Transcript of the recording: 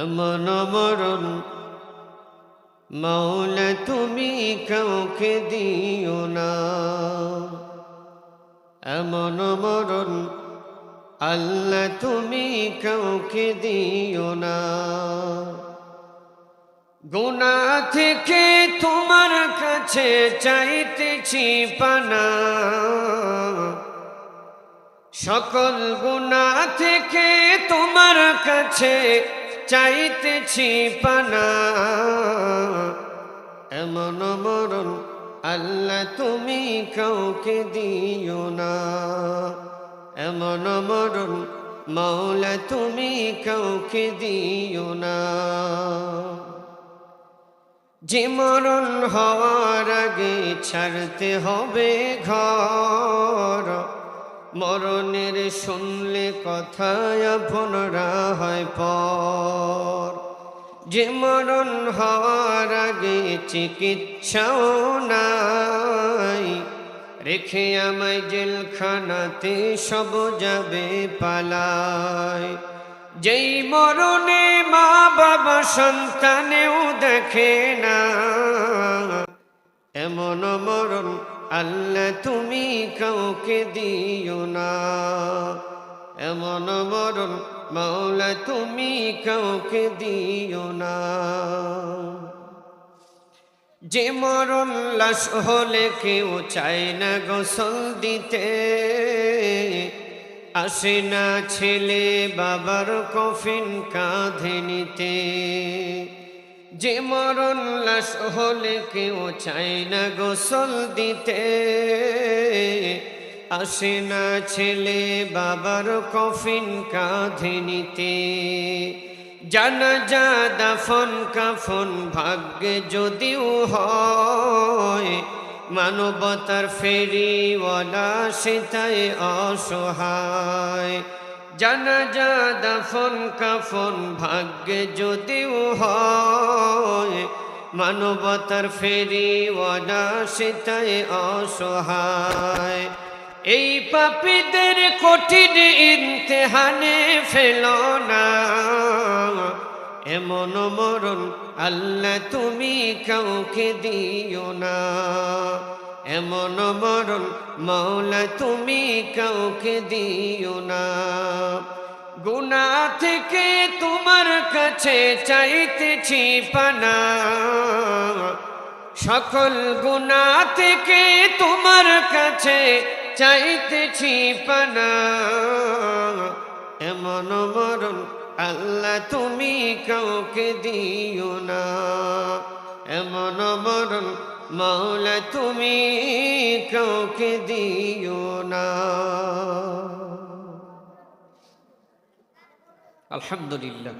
এমন মরণ মাওলা, তুমি কাউকে দিও না। এমন মরণ আল্লাহ, তুমি কাউকে দিও না। গুণা থেকে তোমার কাছে চাইতেছি পানা। সকল গুণা থেকে তোমার কাছে চাইতেছি পানা। এমন মরণ আল্লাহ তুমি কাউকে দিও না। এমন মরণ মাওলা তুমি কাউকে দিও না। যে মরণ হওয়ার আগে ছাড়তে হবে ঘর। মরণের শুনলে কথায় আপনরা হয় পর। যে মরণ হওয়ার আগে চিকিৎসাও নাই, রেখে আমায় জেলখানাতে সব যাবে পালায়। যেই মরণে মা বাবা সন্তানেও দেখে না, এমন মরণ আল্লাহ তুমি কাউকে দিও না। এমন মরণ মাওলা তুমি কাউকে দিও না। যে মরণ লাশ হলে কেউ চায় না গোসল দিতে। আসে না ছেলে বাবার কফিন কাঁধে নিতে। যে মরণ লাশ হলে কেউ চায় না গোসল দিতে। আসে না ছেলে বাবার কফিন কাঁধে নিতে। জানা যা দাফন কাফন ভাগ্যে যদিও হয়, মানবতার ফেরিওয়ালা সেটাই অসহায়। জানা যা দাফন কাফন ভাগ্যে যদিও হয়, মানবতার ফেরিওয়ালা সেটাই অসহায়। এই পাপীদের কঠিন ইমতেহানে ফেল না। এমন মরণ আল্লাহ তুমি কাউকে দিও না। এমন মরণ মৌলা তুমি কাউকে দিও না। গুনা থেকে তোমার কাছে চাইতেছি পানা। সকল গুণা থেকে তোমার কাছে চাইতেছি পানা। এমন মরণ আল্লাহ তুমি কাউকে দিও না। এমন মরণ মাওলা তুমি কাউকে দিও না। আলহামদুলিল্লাহ।